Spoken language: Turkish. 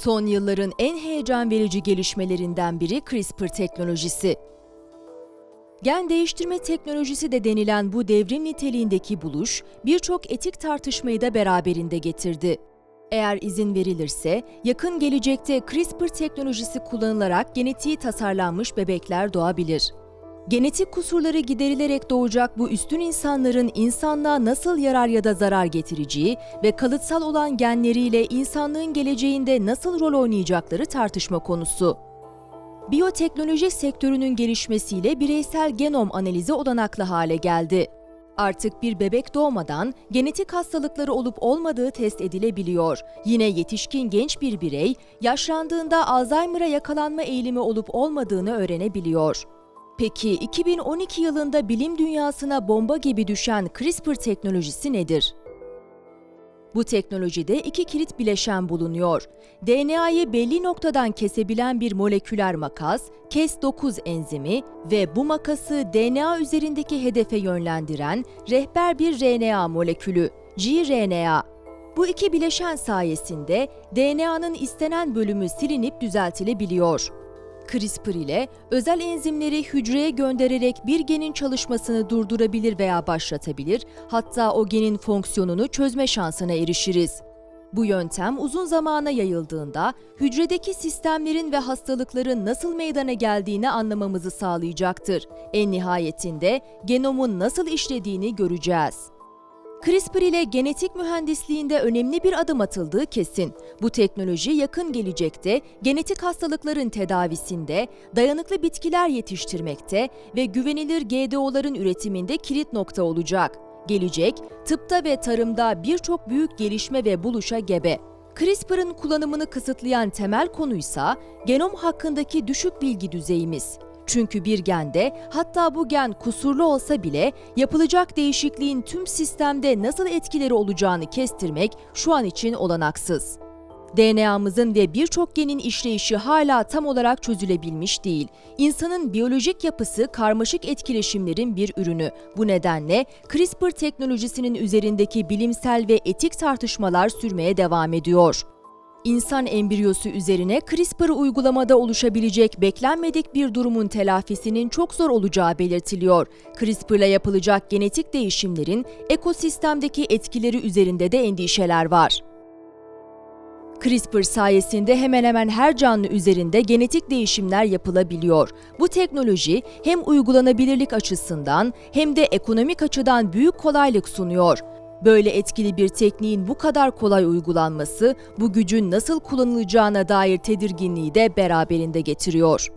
Son yılların en heyecan verici gelişmelerinden biri CRISPR teknolojisi. Gen değiştirme teknolojisi de denilen bu devrim niteliğindeki buluş birçok etik tartışmayı da beraberinde getirdi. Eğer izin verilirse yakın gelecekte CRISPR teknolojisi kullanılarak genetiği tasarlanmış bebekler doğabilir. Genetik kusurları giderilerek doğacak bu üstün insanların insanlığa nasıl yarar ya da zarar getireceği ve kalıtsal olan genleriyle insanlığın geleceğinde nasıl rol oynayacakları tartışma konusu. Biyoteknoloji sektörünün gelişmesiyle bireysel genom analizi olanaklı hale geldi. Artık bir bebek doğmadan genetik hastalıkları olup olmadığı test edilebiliyor. Yine yetişkin genç bir birey yaşlandığında Alzheimer'a yakalanma eğilimi olup olmadığını öğrenebiliyor. Peki 2012 yılında bilim dünyasına bomba gibi düşen CRISPR teknolojisi nedir? Bu teknolojide iki kilit bileşen bulunuyor. DNA'yı belli noktadan kesebilen bir moleküler makas, Cas9 enzimi ve bu makası DNA üzerindeki hedefe yönlendiren rehber bir RNA molekülü, gRNA. Bu iki bileşen sayesinde DNA'nın istenen bölümü silinip düzeltilebiliyor. CRISPR ile özel enzimleri hücreye göndererek bir genin çalışmasını durdurabilir veya başlatabilir, hatta o genin fonksiyonunu çözme şansına erişiriz. Bu yöntem uzun zamana yayıldığında hücredeki sistemlerin ve hastalıkların nasıl meydana geldiğini anlamamızı sağlayacaktır. En nihayetinde genomun nasıl işlediğini göreceğiz. CRISPR ile genetik mühendisliğinde önemli bir adım atıldığı kesin. Bu teknoloji yakın gelecekte genetik hastalıkların tedavisinde, dayanıklı bitkiler yetiştirmekte ve güvenilir GDO'ların üretiminde kilit nokta olacak. Gelecek, tıpta ve tarımda birçok büyük gelişme ve buluşa gebe. CRISPR'ın kullanımını kısıtlayan temel konuysa genom hakkındaki düşük bilgi düzeyimiz. Çünkü bir gende hatta bu gen kusurlu olsa bile yapılacak değişikliğin tüm sistemde nasıl etkileri olacağını kestirmek şu an için olanaksız. DNA'mızın ve birçok genin işleyişi hala tam olarak çözülebilmiş değil. İnsanın biyolojik yapısı karmaşık etkileşimlerin bir ürünü. Bu nedenle CRISPR teknolojisinin üzerindeki bilimsel ve etik tartışmalar sürmeye devam ediyor. İnsan embriyosu üzerine CRISPR'ı uygulamada oluşabilecek beklenmedik bir durumun telafisinin çok zor olacağı belirtiliyor. CRISPR'la yapılacak genetik değişimlerin ekosistemdeki etkileri üzerinde de endişeler var. CRISPR sayesinde hemen hemen her canlı üzerinde genetik değişimler yapılabiliyor. Bu teknoloji hem uygulanabilirlik açısından hem de ekonomik açıdan büyük kolaylık sunuyor. Böyle etkili bir tekniğin bu kadar kolay uygulanması bu gücün nasıl kullanılacağına dair tedirginliği de beraberinde getiriyor.